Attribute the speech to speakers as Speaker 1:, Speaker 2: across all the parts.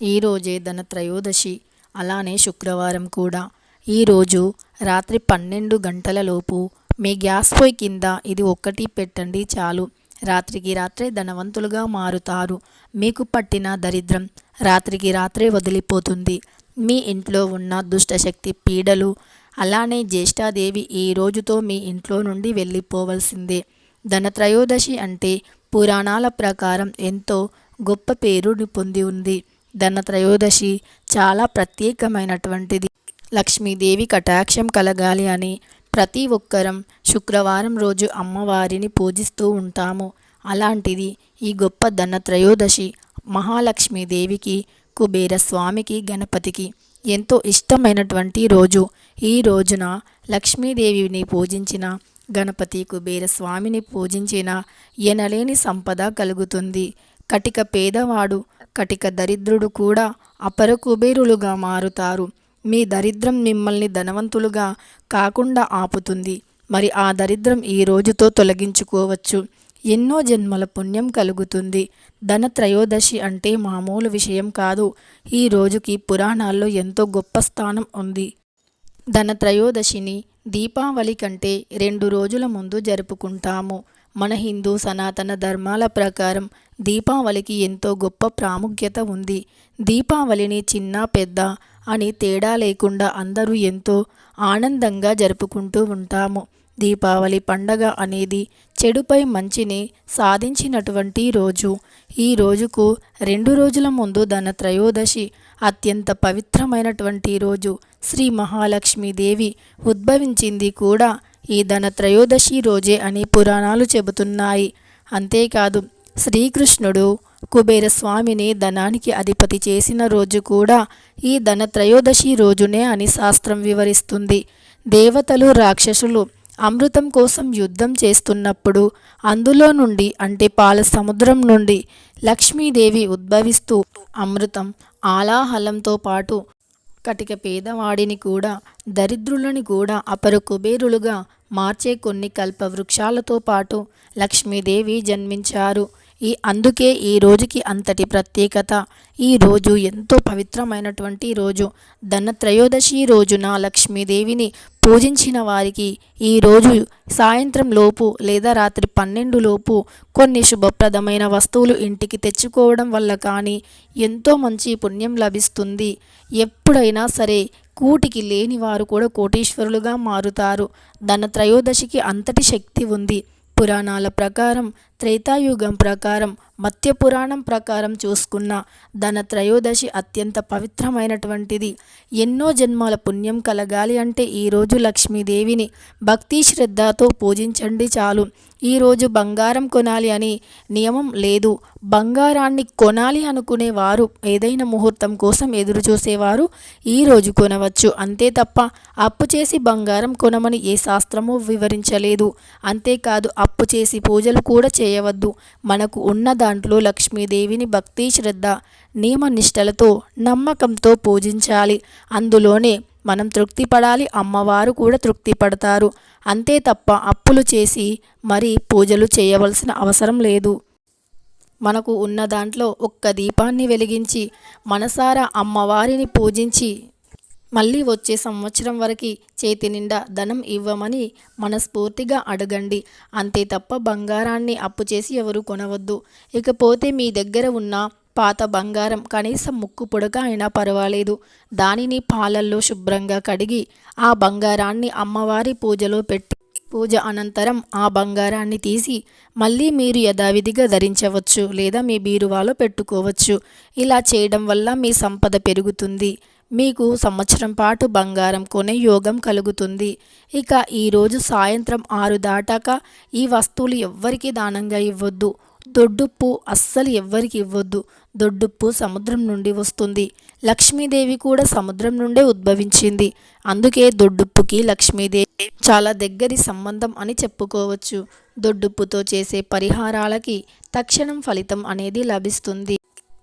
Speaker 1: ఈరోజే ధనత్రయోదశి అలానే శుక్రవారం కూడా. ఈరోజు రాత్రి పన్నెండు గంటలలోపు మీ గ్యాస్ పొయ్యి కింద ఇది ఒక్కటి పెట్టండి చాలు. రాత్రికి రాత్రే ధనవంతులుగా మారుతారు. మీకు పట్టిన దరిద్రం రాత్రికి రాత్రే వదిలిపోతుంది. మీ ఇంట్లో ఉన్న దుష్టశక్తి పీడలు అలానే జ్యేష్ఠాదేవి ఈ రోజుతో మీ ఇంట్లో నుండి వెళ్ళిపోవలసిందే. ధనత్రయోదశి అంటే పురాణాల ప్రకారం ఎంతో గొప్ప పేరుని పొంది ఉంది. ధనత్రయోదశి చాలా ప్రత్యేకమైనటువంటిది. లక్ష్మీదేవి కటాక్షం కలగాలి అని ప్రతి ఒక్కరం శుక్రవారం రోజు అమ్మవారిని పూజిస్తూ ఉంటాము. అలాంటిది ఈ గొప్ప ధనత్రయోదశి మహాలక్ష్మీదేవికి కుబేర స్వామికి గణపతికి ఎంతో ఇష్టమైనటువంటి రోజు. ఈ రోజున లక్ష్మీదేవిని పూజించిన గణపతి కుబేర స్వామిని పూజించిన ఎనలేని సంపద కలుగుతుంది. కటిక పేదవాడు కటిక దరిద్రుడు కూడా అపర కుబేరులుగా మారుతారు. మీ దరిద్రం మిమ్మల్ని ధనవంతులుగా కాకుండా ఆపుతుంది. మరి ఆ దరిద్రం ఈ రోజుతో తొలగించుకోవచ్చు. ఎన్నో జన్మల పుణ్యం కలుగుతుంది. ధన త్రయోదశి అంటే మామూలు విషయం కాదు. ఈ రోజుకి పురాణాల్లో ఎంతో గొప్ప స్థానం ఉంది. ధన త్రయోదశిని దీపావళి కంటే రెండు రోజుల ముందు జరుపుకుంటాము. మన హిందూ సనాతన ధర్మాల ప్రకారం దీపావళికి ఎంతో గొప్ప ప్రాముఖ్యత ఉంది. దీపావళిని చిన్న పెద్ద అని తేడా లేకుండా అందరూ ఎంతో ఆనందంగా జరుపుకుంటూ ఉంటాము. దీపావళి పండగ అనేది చెడుపై మంచిని సాధించినటువంటి రోజు. ఈ రోజుకు రెండు రోజుల ముందు ధన త్రయోదశి అత్యంత పవిత్రమైనటువంటి రోజు శ్రీ మహాలక్ష్మీదేవి ఉద్భవించింది కూడా ఈ ధన త్రయోదశి రోజే అని పురాణాలు చెబుతున్నాయి. అంతేకాదు శ్రీకృష్ణుడు కుబేరస్వామిని ధనానికి అధిపతి చేసిన రోజు కూడా ఈ ధన త్రయోదశి రోజునే అని శాస్త్రం వివరిస్తుంది. దేవతలు రాక్షసులు అమృతం కోసం యుద్ధం చేస్తున్నప్పుడు అందులో నుండి అంటే పాల సముద్రం నుండి లక్ష్మీదేవి ఉద్భవిస్తూ అమృతం ఆలాహలంతో పాటు కటిక పేదవాడిని కూడా దరిద్రులని కూడా అపరు కుబేరులుగా మార్చే కొన్ని కల్పవృక్షాలతో పాటు లక్ష్మీదేవి జన్మించారు. ఈ అందుకే ఈ రోజుకి అంతటి ప్రత్యేకత. ఈ రోజు ఎంతో పవిత్రమైనటువంటి రోజు. ధనత్రయోదశి రోజున లక్ష్మీదేవిని పూజించిన వారికి ఈరోజు సాయంత్రం లోపు లేదా రాత్రి పన్నెండు లోపు కొన్ని శుభప్రదమైన వస్తువులు ఇంటికి తెచ్చుకోవడం వల్ల కానీ ఎంతో మంచి పుణ్యం లభిస్తుంది. ఎప్పుడైనా సరే కూటికి లేని వారు కూడా కోటీశ్వరులుగా మారుతారు. ధన త్రయోదశికి అంతటి శక్తి ఉంది. పురాణాల ప్రకారం త్రేతాయుగం ప్రకారం మత్య పురాణం ప్రకారం చూసుకున్న ధన త్రయోదశి అత్యంత పవిత్రమైనటువంటిది. ఎన్నో జన్మాల పుణ్యం కలగాలి అంటే ఈరోజు లక్ష్మీదేవిని భక్తి శ్రద్ధతో పూజించండి చాలు. ఈరోజు బంగారం కొనాలి అని నియమం లేదు. బంగారాన్ని కొనాలి అనుకునే వారు ఏదైనా ముహూర్తం కోసం ఎదురు చూసేవారు ఈరోజు కొనవచ్చు. అంతే తప్ప అప్పు చేసి బంగారం కొనమని ఏ శాస్త్రము వివరించలేదు. అంతేకాదు అప్పు చేసి పూజలు కూడా చేయవద్దు. మనకు ఉన్న దాంట్లో లక్ష్మీదేవిని భక్తి శ్రద్ధ నియమనిష్టలతో నమ్మకంతో పూజించాలి. అందులోనే మనం తృప్తి పడాలి అమ్మవారు కూడా తృప్తి పడతారు. అంతే తప్ప అప్పులు చేసి మరి పూజలు చేయవలసిన అవసరం లేదు. మనకు ఉన్న దాంట్లో ఒక్క దీపాన్ని వెలిగించి మనసారా అమ్మవారిని పూజించి మళ్ళీ వచ్చే సంవత్సరం వరకు చేతి నిండా ధనం ఇవ్వమని మనస్ఫూర్తిగా అడగండి. అంతే తప్ప బంగారాన్ని అప్పు చేసి ఎవరు కొనవద్దు. ఇకపోతే మీ దగ్గర ఉన్న పాత బంగారం కనీసం ముక్కు పొడక అయినా పర్వాలేదు. దానిని పాలల్లో శుభ్రంగా కడిగి ఆ బంగారాన్ని అమ్మవారి పూజలో పెట్టి పూజ అనంతరం ఆ బంగారాన్ని తీసి మళ్ళీ మీరు యథావిధిగా ధరించవచ్చు లేదా మీ బీరువాలో పెట్టుకోవచ్చు. ఇలా చేయడం వల్ల మీ సంపద పెరుగుతుంది. మీకు సంవత్సరం పాటు బంగారం కొనే యోగం కలుగుతుంది. ఇక ఈరోజు సాయంత్రం ఆరు దాటాక ఈ వస్తువులు ఎవ్వరికి దానంగా ఇవ్వద్దు. దొడ్డుప్పు అస్సలు ఎవ్వరికి ఇవ్వద్దు. దొడ్డుప్పు సముద్రం నుండి వస్తుంది. లక్ష్మీదేవి కూడా సముద్రం నుండే ఉద్భవించింది. అందుకే దొడ్డుప్పుకి లక్ష్మీదేవి చాలా దగ్గరి సంబంధం అని చెప్పుకోవచ్చు. దొడ్డుప్పుతో చేసే పరిహారాలకి తక్షణం ఫలితం అనేది లభిస్తుంది.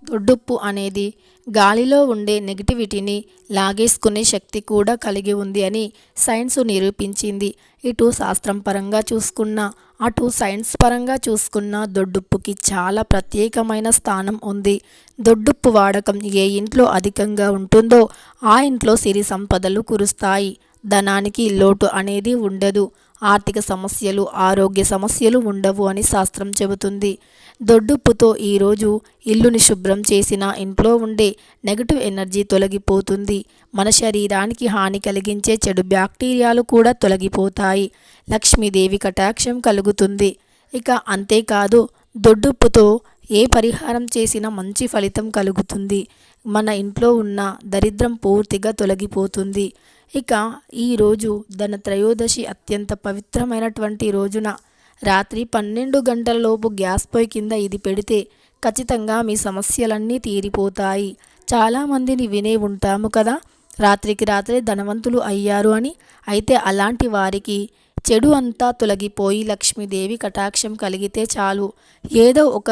Speaker 1: దొడ్డుప్పు అనేది గాలిలో ఉండే నెగిటివిటీని లాగేసుకునే శక్తి కూడా కలిగి ఉంది అని సైన్స్ నిరూపించింది. ఇటు శాస్త్రం పరంగా చూసుకున్నా అటు సైన్స్ పరంగా చూసుకున్న దొడ్డుప్పుకి చాలా ప్రత్యేకమైన స్థానం ఉంది. దొడ్డుప్పు వాడకం ఏ ఇంట్లో అధికంగా ఉంటుందో ఆ ఇంట్లో సిరి సంపదలు కురుస్తాయి. ధనానికి లోటు అనేది ఉండదు. ఆర్థిక సమస్యలు ఆరోగ్య సమస్యలు ఉండవు అని శాస్త్రం చెబుతుంది. దొడ్డుప్పుతో ఈరోజు ఇల్లుని శుభ్రం చేసిన ఇంట్లో ఉండే నెగటివ్ ఎనర్జీ తొలగిపోతుంది. మన శరీరానికి హాని కలిగించే చెడు బ్యాక్టీరియాలు కూడా తొలగిపోతాయి. లక్ష్మీదేవి కటాక్షం కలుగుతుంది. ఇక అంతేకాదు దొడ్డుప్పుతో ఏ పరిహారం చేసినా మంచి ఫలితం కలుగుతుంది. మన ఇంట్లో ఉన్న దరిద్రం పూర్తిగా తొలగిపోతుంది. ఇక ఈరోజు ధన త్రయోదశి అత్యంత పవిత్రమైనటువంటి రోజున రాత్రి పన్నెండు గంటలలోపు గ్యాస్ పొయ్యి కింద ఇది పెడితే ఖచ్చితంగా మీ సమస్యలన్నీ తీరిపోతాయి. చాలామందిని వినే ఉంటాము కదా. రాత్రికి రాత్రే ధనవంతులు అయ్యారు అని. అయితే అలాంటి వారికి చెడు అంతా తొలగిపోయి లక్ష్మీదేవి కటాక్షం కలిగితే చాలు. ఏదో ఒక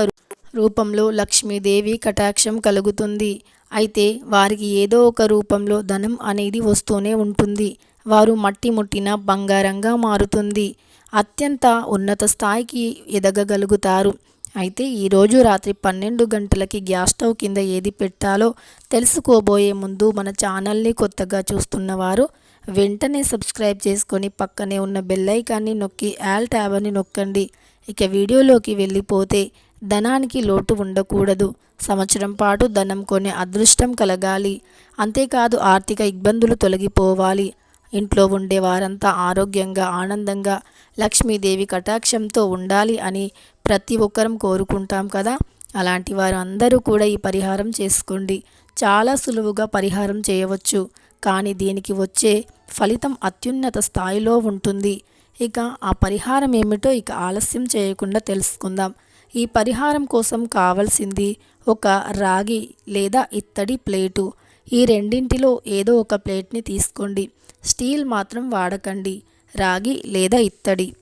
Speaker 1: రూపంలో లక్ష్మీదేవి కటాక్షం కలుగుతుంది. అయితే వారికి ఏదో ఒక రూపంలో ధనం అనేది వస్తూనే ఉంటుంది. వారు మట్టి ముట్టిన బంగారంగా మారుతుంది. అత్యంత ఉన్నత స్థాయికి ఎదగగలుగుతారు. అయితే ఈరోజు రాత్రి పన్నెండు గంటలకి గ్యాస్ స్టవ్ కింద ఏది పెట్టాలో తెలుసుకోబోయే ముందు మన ఛానల్ని కొత్తగా చూస్తున్నవారు వెంటనే సబ్స్క్రైబ్ చేసుకొని పక్కనే ఉన్న బెల్లైకాన్ని నొక్కి యాల్ ట్యాబ్ అని నొక్కండి. ఇక వీడియోలోకి వెళ్ళిపోతే ధనానికి లోటు ఉండకూడదు. సంవత్సరం పాటు ధనం కొనే అదృష్టం కలగాలి. అంతేకాదు ఆర్థిక ఇబ్బందులు తొలగిపోవాలి. ఇంట్లో ఉండే వారంతా ఆరోగ్యంగా ఆనందంగా లక్ష్మీదేవి కటాక్షంతో ఉండాలి అని ప్రతి ఒక్కరం కోరుకుంటాం కదా? అలాంటి వారు అందరూ కూడా ఈ పరిహారం చేసుకోండి. చాలా సులువుగా పరిహారం చేయవచ్చు. కానీ దీనికి వచ్చే ఫలితం అత్యున్నత స్థాయిలో ఉంటుంది. ఇక ఆ పరిహారం ఏమిటో ఇక ఆలస్యం చేయకుండా తెలుసుకుందాం. ఈ పరిహారం కోసం కావలసింది ఒక రాగి లేదా ఇత్తడి ప్లేటు. ఈ రెండింటిలో ఏదో ఒక ప్లేట్ని తీసుకోండి. స్టీల్ మాత్రం వాడకండి. రాగి లేదా ఇత్తడి.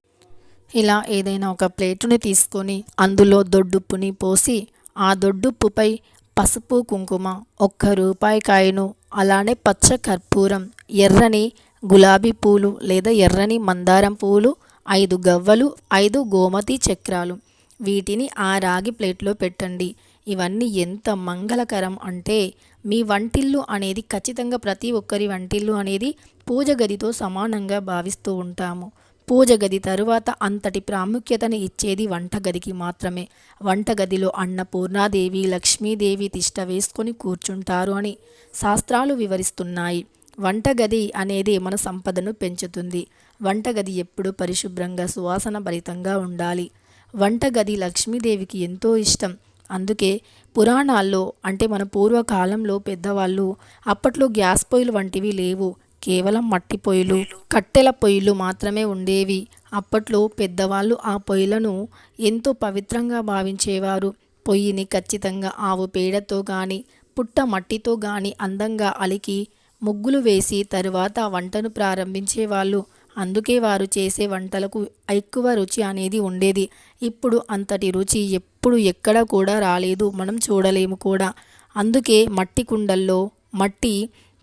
Speaker 1: ఇలా ఏదైనా ఒక ప్లేటుని తీసుకొని అందులో దొడ్డుప్పుని పోసి ఆ దొడ్డుప్పుపై పసుపు కుంకుమ ఒక్క రూపాయి కాయను అలానే పచ్చ కర్పూరం ఎర్రని గులాబీ పూలు లేదా ఎర్రని మందారం పూలు ఐదు గవ్వలు ఐదు గోమతి చక్రాలు. వీటిని ఆ రాగి ప్లేట్లో పెట్టండి. ఇవన్నీ ఎంత మంగళకరం అంటే మీ వంటిల్లు అనేది ఖచ్చితంగా ప్రతి ఒక్కరి వంటిల్లు అనేది పూజ గదితో సమానంగా భావిస్తూ ఉంటాము. పూజ గది తరువాత అంతటి ప్రాముఖ్యతని ఇచ్చేది వంటగదికి మాత్రమే. వంటగదిలో అన్నపూర్ణాదేవి లక్ష్మీదేవి తిష్ట వేసుకొని కూర్చుంటారు అని శాస్త్రాలు వివరిస్తున్నాయి. వంటగది అనేది మన సంపదను పెంచుతుంది. వంటగది ఎప్పుడూ పరిశుభ్రంగా సువాసన భరితంగా ఉండాలి. వంటగది లక్ష్మీదేవికి ఎంతో ఇష్టం. అందుకే పురాణాల్లో అంటే మన పూర్వకాలంలో పెద్దవాళ్ళు అప్పట్లో గ్యాస్ పొయ్యిలు వంటివి లేవు. కేవలం మట్టి పొయ్యిలు కట్టెల పొయ్యిలు మాత్రమే ఉండేవి. అప్పట్లో పెద్దవాళ్ళు ఆ పొయ్యిలను ఎంతో పవిత్రంగా భావించేవారు. పొయ్యిని ఖచ్చితంగా ఆవు పేడతో కానీ పుట్ట మట్టితో కానీ అందంగా అలికి ముగ్గులు వేసి తరువాత వంటను ప్రారంభించేవాళ్ళు. అందుకే వారు చేసే వంటలకు ఎక్కువ రుచి అనేది ఉండేది. ఇప్పుడు అంతటి రుచి ఎప్పుడు ఎక్కడ కూడా రాలేదు. మనం చూడలేము కూడా. అందుకే మట్టి కుండల్లో మట్టి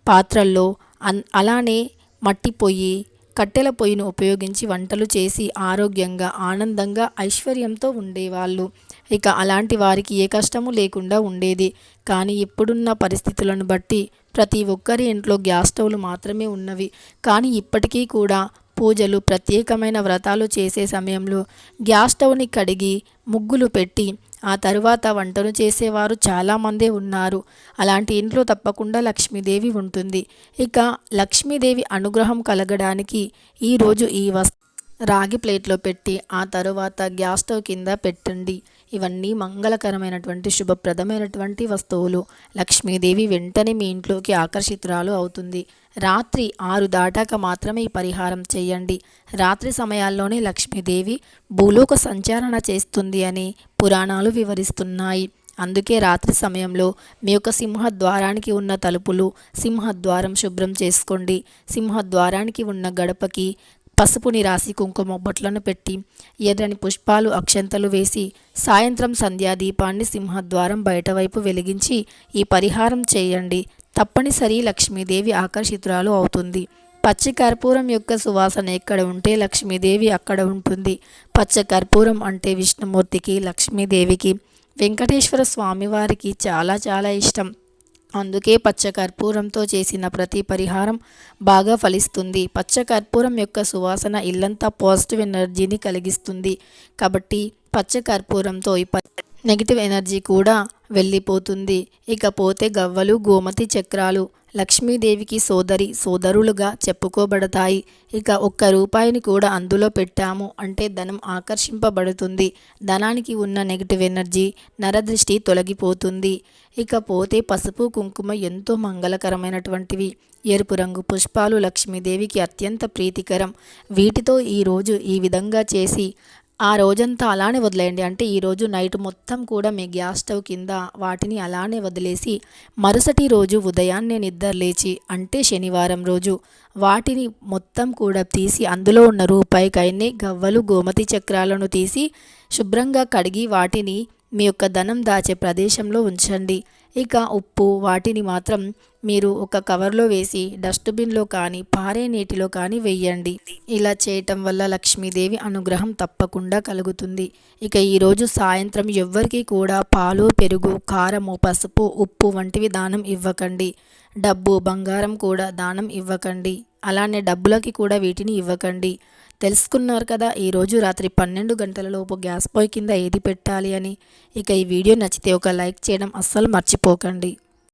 Speaker 1: పాత్రల్లో అన్ అలానే మట్టి పొయ్యి కట్టెల పొయ్యిని ఉపయోగించి వంటలు చేసి ఆరోగ్యంగా ఆనందంగా ఐశ్వర్యంతో ఉండేవాళ్ళు. ఇక అలాంటి వారికి ఏ కష్టము లేకుండా ఉండేది. కానీ ఇప్పుడున్న పరిస్థితులను బట్టి ప్రతి ఒక్కరి ఇంట్లో గ్యాస్ స్టవ్లు మాత్రమే ఉన్నవి. కానీ ఇప్పటికీ కూడా పూజలు ప్రత్యేకమైన వ్రతాలు చేసే సమయంలో గ్యాస్ స్టవ్ని కడిగి ముగ్గులు పెట్టి ఆ తరువాత వంటను చేసేవారు చాలామందే ఉన్నారు. అలాంటి ఇంట్లో తప్పకుండా లక్ష్మీదేవి ఉంటుంది. ఇక లక్ష్మీదేవి అనుగ్రహం కలగడానికి ఈరోజు ఈ వస్ రాగి ప్లేట్లో పెట్టి ఆ తరువాత గ్యాస్ స్టవ్ కింద పెట్టండి. ఇవన్నీ మంగళకరమైనటువంటి శుభప్రదమైనటువంటి వస్తువులు. లక్ష్మీదేవి వెంటనే మీ ఇంట్లోకి ఆకర్షితురాలు అవుతుంది. రాత్రి ఆరు దాటాక మాత్రమే ఈ పరిహారం చేయండి. రాత్రి సమయాల్లోనే లక్ష్మీదేవి భూలోక సంచారణ చేస్తుంది అని పురాణాలు వివరిస్తున్నాయి. అందుకే రాత్రి సమయంలో మీ యొక్క సింహద్వారానికి ఉన్న తలుపులు సింహద్వారం శుభ్రం చేసుకోండి. సింహద్వారానికి ఉన్న గడపకి పసుపుని రాసి కుంకుమ బొట్లను పెట్టి ఎర్రని పుష్పాలు అక్షంతలు వేసి సాయంత్రం సంధ్యాదీపాన్ని సింహద్వారం బయటవైపు వెలిగించి ఈ పరిహారం చేయండి. తప్పనిసరి లక్ష్మీదేవి ఆకర్షితురాలు అవుతుంది. పచ్చి కర్పూరం యొక్క సువాసన ఎక్కడ ఉంటే లక్ష్మీదేవి అక్కడ ఉంటుంది. పచ్చ కర్పూరం అంటే విష్ణుమూర్తికి లక్ష్మీదేవికి వెంకటేశ్వర స్వామివారికి చాలా చాలా ఇష్టం. అందుకే పచ్చ కర్పూరంతో చేసిన ప్రతి పరిహారం బాగా ఫలిస్తుంది. పచ్చ కర్పూరం యొక్క సువాసన ఇల్లంతా పాజిటివ్ ఎనర్జీని కలిగిస్తుంది. కాబట్టి పచ్చ కర్పూరంతో ఈ నెగిటివ్ ఎనర్జీ కూడా వెళ్ళిపోతుంది. ఇకపోతే గవ్వలు గోమతి చక్రాలు లక్ష్మీదేవికి సోదరి సోదరులుగా చెప్పుకోబడతాయి. ఇక ఒక్క రూపాయిని కూడా అందులో పెట్టాము అంటే ధనం ఆకర్షింపబడుతుంది. ధనానికి ఉన్న నెగిటివ్ ఎనర్జీ నరదృష్టి తొలగిపోతుంది. ఇకపోతే పసుపు కుంకుమ ఎంతో మంగళకరమైనటువంటివి. ఎరుపు రంగు పుష్పాలు లక్ష్మీదేవికి అత్యంత ప్రీతికరం. వీటితో ఈరోజు ఈ విధంగా చేసి ఆ రోజంతా అలానే వదిలేయండి. అంటే ఈరోజు నైట్ మొత్తం కూడా మీ గ్యాస్ స్టవ్ కింద వాటిని అలానే వదిలేసి మరుసటి రోజు ఉదయాన్నే నిద్ర లేచి అంటే శనివారం రోజు వాటిని మొత్తం కూడా తీసి అందులో ఉన్న రూపాయికాయన్ని గవ్వలు గోమతి చక్రాలను తీసి శుభ్రంగా కడిగి వాటిని మీ యొక్క ధనం దాచే ప్రదేశంలో ఉంచండి. ఇక ఉప్పు వాటిని మాత్రం మీరు ఒక కవర్లో వేసి డస్ట్బిన్లో కానీ పారే నీటిలో కానీ వెయ్యండి ఇలా చేయటం వల్ల లక్ష్మీదేవి అనుగ్రహం తప్పకుండా కలుగుతుంది. ఇక ఈరోజు సాయంత్రం ఎవ్వరికి కూడా పాలు పెరుగు కారము పసుపు ఉప్పు వంటివి దానం ఇవ్వకండి. డబ్బు బంగారం కూడా దానం ఇవ్వకండి. అలానే డబ్బులకి కూడా వీటిని ఇవ్వకండి. తెలుసుకున్నారు కదా ఈరోజు రాత్రి పన్నెండు గంటలలోపు గ్యాస్ పొయ్యి కింద ఏది పెట్టాలి అని. ఇక ఈ వీడియో నచ్చితే ఒక లైక్ చేయడం అస్సలు మర్చిపోకండి.